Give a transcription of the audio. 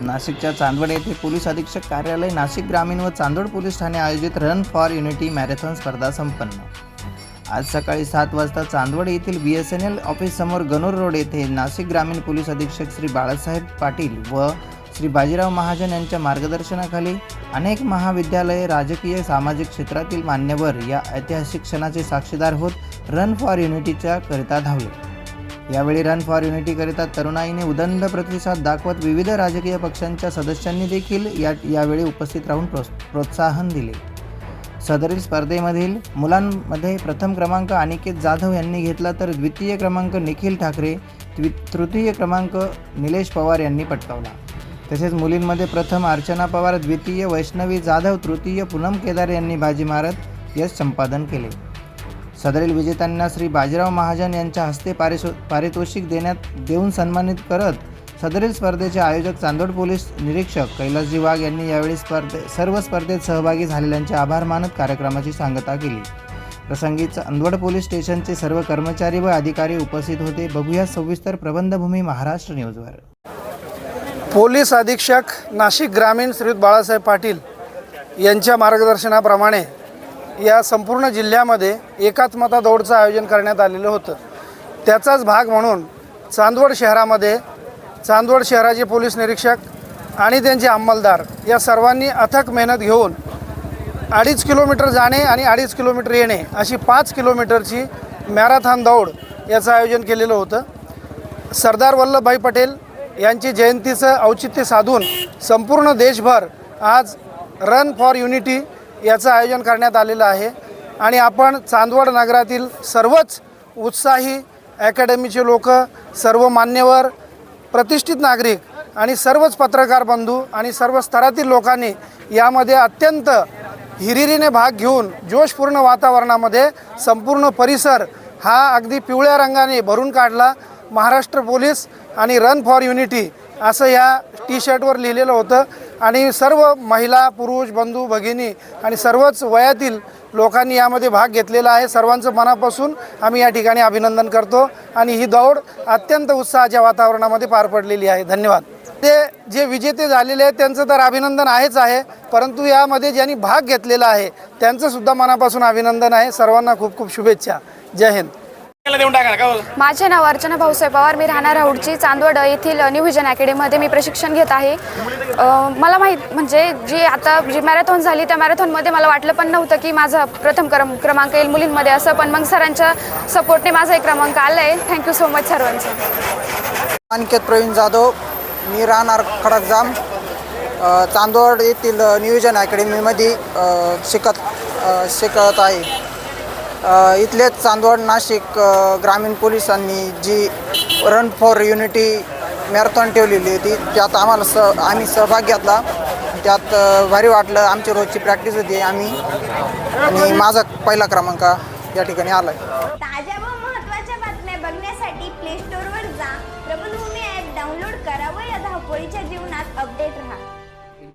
नाशिकच्या चांदवड येथे पोलीस अधीक्षक कार्यालय नाशिक ग्रामीण व चांदवड पोलीस ठाणे आयोजित रन फॉर युनिटी मॅरेथॉन स्पर्धा संपन्न. आज सकाळी सात वाजता चांदवड येथील बी एस एन एल ऑफिससमोर गणूर रोड येथे नाशिक ग्रामीण पोलीस अधीक्षक श्री बाळासाहेब पाटील व श्री बाजीराव महाजन यांच्या मार्गदर्शनाखाली अनेक महाविद्यालये राजकीय सामाजिक क्षेत्रातील मान्यवर या ऐतिहासिक क्षणाचे साक्षीदार होत रन फॉर युनिटीच्या करिता धावले. यावेळी रन फॉर युनिटीकरिता तरुणाईने उदंड प्रतिसाद दाखवत विविध राजकीय पक्षांच्या सदस्यांनी देखील या यावेळी उपस्थित राहून प्रो प्रोत्साहन दिले. सदरील स्पर्धेमधील मुलांमध्ये प्रथम क्रमांक अनिकेत जाधव यांनी घेतला तर द्वितीय क्रमांक निखिल ठाकरे द्वि तृतीय क्रमांक निलेश पवार यांनी पटकावला. तसेच मुलींमध्ये प्रथम अर्चना पवार द्वितीय वैष्णवी जाधव तृतीय पूनम केदार यांनी बाजी मारत यश संपादन केले. सदरील विजेत्यांना श्री बाजीराव महाजन यांच्या हस्ते पारिसो पारितोषिक देण्यात देऊन सन्मानित करत सदरील स्पर्धेचे आयोजक चांदोड पोलीस निरीक्षक कैलासजी वाघ यांनी यावेळी स्पर्धे सर्व स्पर्धेत सहभागी झालेल्यांचे आभार मानत कार्यक्रमाची सांगता केली. प्रसंगी चांदवड पोलीस स्टेशनचे सर्व कर्मचारी व अधिकारी उपस्थित होते. बघूया सविस्तर प्रबंधभूमी महाराष्ट्र न्यूजवर. पोलीस अधीक्षक नाशिक ग्रामीण श्रीयुत बाळासाहेब पाटील यांच्या मार्गदर्शनाप्रमाणे या संपूर्ण जिल्ह्यामध्ये एकात्मता दौडचं आयोजन करण्यात आलेलं होतं. त्याचाच भाग म्हणून चांदवड शहरामध्ये चांदवड शहराचे पोलीस निरीक्षक आणि त्यांचे अंमलदार या सर्वांनी अथक मेहनत घेऊन अडीच किलोमीटर जाणे आणि अडीच किलोमीटर येणे अशी पाच किलोमीटरची मॅरेथॉन दौड याचं आयोजन केलेलं होतं. सरदार वल्लभभाई पटेल यांची जयंतीचं औचित्य साधून संपूर्ण देशभर आज रन फॉर युनिटी याचं आयोजन करण्यात आलेलं आहे. आणि आपण चांदवड नगरातील सर्वच उत्साही अकॅडमीचे लोक सर्व मान्यवर प्रतिष्ठित नागरिक आणि सर्वच पत्रकार बंधू आणि सर्व स्तरातील लोकांनी यामध्ये अत्यंत हिरिरीने भाग घेऊन जोशपूर्ण वातावरणामध्ये संपूर्ण परिसर हा अगदी पिवळ्या रंगाने भरून काढला. महाराष्ट्र पोलीस आणि रन फॉर युनिटी असं या टी शर्टवर लिहिलेलं होतं. आणि सर्व महिला पुरुष बंधू भगिनी आणि सर्वच वयातील लोकांनी यामध्ये भाग घेतलेला आहे. सर्वांचं मनापासून आम्ही या ठिकाणी अभिनंदन करतो आणि ही दौड अत्यंत उत्साहाच्या वातावरणामध्ये पार पडलेली आहे. धन्यवाद. ते जे विजेते झालेले आहेत त्यांचं तर अभिनंदन आहेच आहे परंतु यामध्ये ज्यांनी भाग घेतलेला आहे त्यांचंसुद्धा मनापासून अभिनंदन आहे. सर्वांना खूप खूप शुभेच्छा. जय हिंद. देऊन टाका का माझे नाव अर्चना भाऊसाहेब पवार. मी राहणार राऊडची चांदवड येथील न्यू व्हिजन अकॅडमीमध्ये मी प्रशिक्षण घेत आहे. मला माहीत म्हणजे जी आता जी मॅरेथॉन झाली त्या मॅरेथॉनमध्ये मला वाटलं पण नव्हतं की माझा प्रथम क्रम क्रमांक येईल मुलींमध्ये असं पण मग सरांच्या सपोर्टने माझा एक क्रमांक आला आहे थँक्यू सो मच सर्वांचं. अनिकेत प्रवीण जाधव. मी राहणार खडकजाम. चांदवड येथील नियोजन अकॅडमीमध्ये शिकत शिकत आहे. इथलेच चांदवड नाशिक ग्रामीण पोलिसांनी जी रन फॉर युनिटी मॅरेथॉन ठेवलेली होती त्यात आम्हाला स आम्ही सहभाग घेतला. त्यात भारी वाटलं. आमची रोजची प्रॅक्टिस होती आम्ही. आणि माझा पहिला क्रमांक या ठिकाणी आलाय. करा व या धावपळीच्या जीवनात अपडेट राहा.